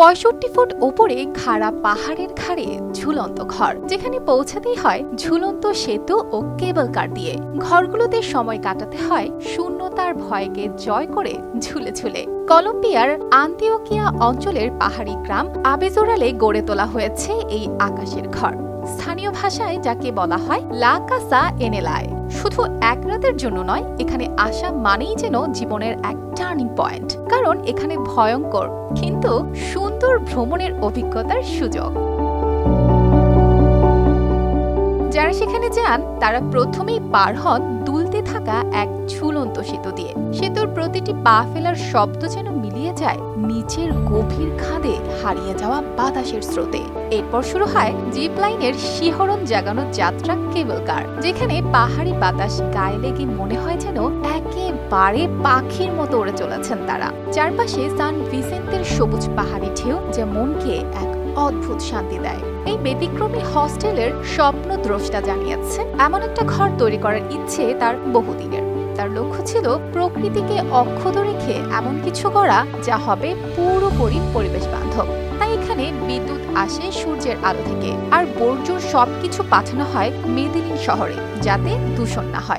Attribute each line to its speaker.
Speaker 1: পঁয়ষট্টি ফুট উপরে খাড়া পাহাড়ের ঘাড়ে ঝুলন্ত ঘর, যেখানে পৌঁছাতেই হয় ঝুলন্ত সেতু ও কেবল কার দিয়ে। ঘরগুলোতে সময় কাটাতে হয় শূন্যতার ভয়কে জয় করে ঝুলে ঝুলে। কলম্বিয়ার আন্তিওকিয়া অঞ্চলের পাহাড়ি গ্রাম আবেজোরালে গড়ে তোলা হয়েছে এই আকাশের ঘর। স্থানীয় ভাষায় যাকে বলা হয় লা কাসা এনেলায় শুধু এক রাতের জন্য নয়, এখানে আসা মানেই যেন জীবনের এক টার্নিং পয়েন্ট। কারণ এখানে ভয়ঙ্কর, কিন্তু সুন্দর ভ্রমণের অভিজ্ঞতার সুযোগ। যারা সেখানে যান, তারা প্রথমেই পার হন দুলতে থাকা ঝুলন্ত সেতু দিয়ে। সেতুর প্রতিটি পা ফেলার শব্দ যেন মিলিয়ে যায়, নিচের গভীর খাদে হারিয়ে যাওয়া বাতাসের স্রোতে। এরপর শুরু হয় জিপ লাইনের শিহরণ জাগানো যাত্রা কেবল কার, যেখানে পাহাড়ি বাতাস গায়ে লেগে মনে হয় যেন একেবারে পাখির মতো উড়ে চলেছেন তারা। চারপাশে সান ভিসেন্তের সবুজ পাহাড়ি ঢেউ যা মনকে এক অদ্ভুত শান্তি দেয়। এই ব্যতিক্রমী হস্টেলের স্বপ্ন দ্রষ্টা জানিয়েছে, এমন একটা ঘর তৈরি করার ইচ্ছে তার বহুদিনের। তার লক্ষ্য ছিল প্রকৃতিকে অক্ষত রেখে এমন কিছু করা যা হবে পুরোপুরি পরিবেশ বান্ধব। তাই এখানে বিদ্যুৎ আসে সূর্যের আলো থেকে, আর বর্জ্য সবকিছু পাঠানো হয় মেদিনীন শহরে, যাতে দূষণ না হয়।